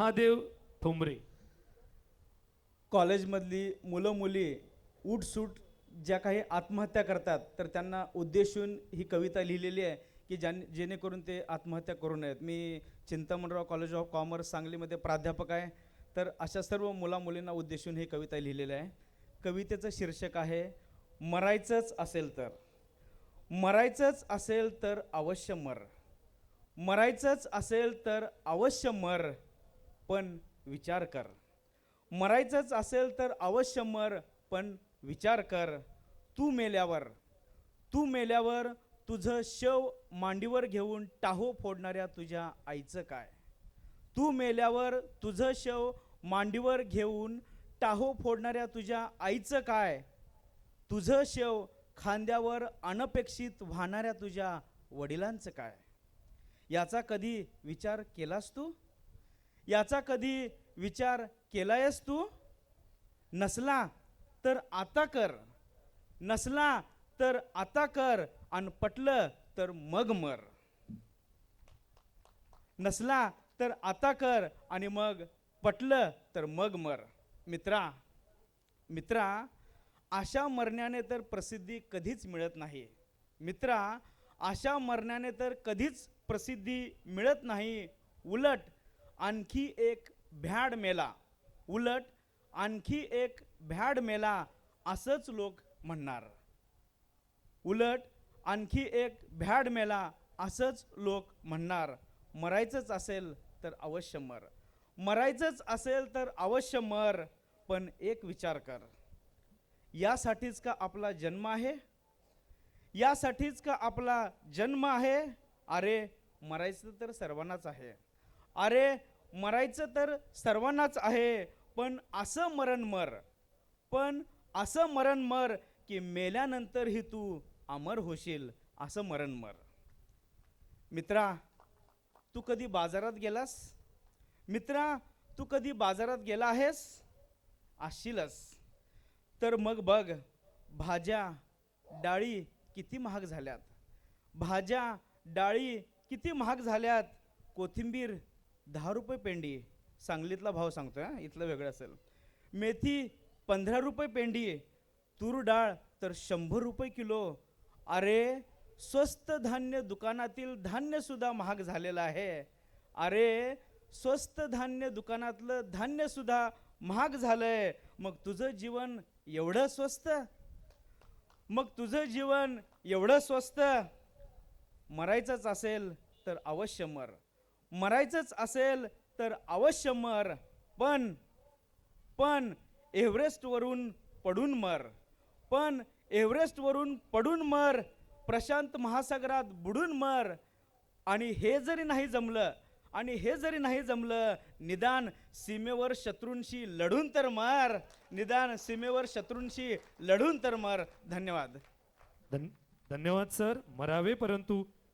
महादेव ठोंबरे कॉलेजमधली मुलं मुली उठसूट ज्या काही आत्महत्या करतात तर त्यांना उद्देशून ही कविता लिहिलेली आहे की ज्यां जेणेकरून ते आत्महत्या करू नयेत. मी चिंतामणराव कॉलेज ऑफ कॉमर्स सांगलीमध्ये प्राध्यापक आहे तर अशा सर्व मुला मुलींना उद्देशून ही कविता लिहिलेली आहे. कवितेचं शीर्षक आहे मरायचंच असेल तर. मरायचंच असेल तर अवश्य मर. मरायचंच असेल तर अवश्य मर. पण विचार कर. मरायचंच असेल तर अवश्य मर पण विचार कर. तू मेल्यावर तू मेल्यावर तुझं शव मांडीवर घेऊन टाहो फोडणाऱ्या तुझ्या आईचं काय? तू मेल्यावर तुझं शव मांडीवर घेऊन टाहो फोडणाऱ्या तुझ्या आईचं काय? तुझं शव खांद्यावर अनपेक्षित वाहणाऱ्या तुझ्या वडिलांचं काय? याचा कधी विचार केलास तू? याचा कधी विचार केलायस तू? नसला तर आता कर. नसला तर आता कर आणि पटलं तर मग मर. नसला तर आता कर आणि मग पटलं तर मग मर. मित्रा मित्रा अशा मरण्याने तर प्रसिद्धी कधीच मिळत नाही. मित्रा अशा मरण्याने तर कधीच प्रसिद्धी मिळत नाही. उलट आणखी एक भ्याड मेला. उलट आणखी एक भ्याड मेला असंच लोक म्हणणार. उलट आणखी एक भ्याड मेला असंच लोक म्हणणार. मरायचंच असेल तर अवश्य मर. मरायचंच असेल तर अवश्य मर पण एक विचार कर. यासाठीच का आपला जन्म आहे? यासाठीच का आपला जन्म आहे? अरे मरायचं तर सर्वांनाच आहे. अरे मरायचं तर सर्वांनाच आहे पण असं मरण मर. पण असं मरण मर की मेल्यानंतरही तू अमर होशील असं मरण मर. मित्रा तू कधी बाजारात गेलास? मित्रा तू कधी बाजारात गेला आहेस? असशीलच तर मग बघ भाज्या डाळी किती महाग झाल्यात. भाज्या डाळी किती महाग झाल्यात. कोथिंबीर दहा रुपये पेंडी सांगलीतला भाव सांगतोय हा, इथलं वेगळं असेल. मेथी पंधरा रुपये पेंडी तूर डाळ तर शंभर रुपये किलो. अरे स्वस्त धान्य दुकानातील धान्यसुद्धा महाग झालेलं आहे. अरे स्वस्त धान्य दुकानातलं धान्यसुद्धा महाग महाग झालंय. मग तुझं जीवन एवढं स्वस्त? मग तुझं जीवन एवढं स्वस्त? मरायचंच असेल तर अवश्य मर. मरायचंच असेल तर अवश्य मर. पण पण एव्हरेस्टवरून पडून मर. पण एव्हरेस्टवरून पडून मर प्रशांत महासागरात बुडून मर. आणि हे जरी नाही जमलं आणि हे जरी नाही जमलं निदान सीमेवर शत्रूंशी लढून तर मर. निदान सीमेवर शत्रूंशी लढून तर मर. धन्यवाद. धन धन्यवाद सर. मरावे परंतु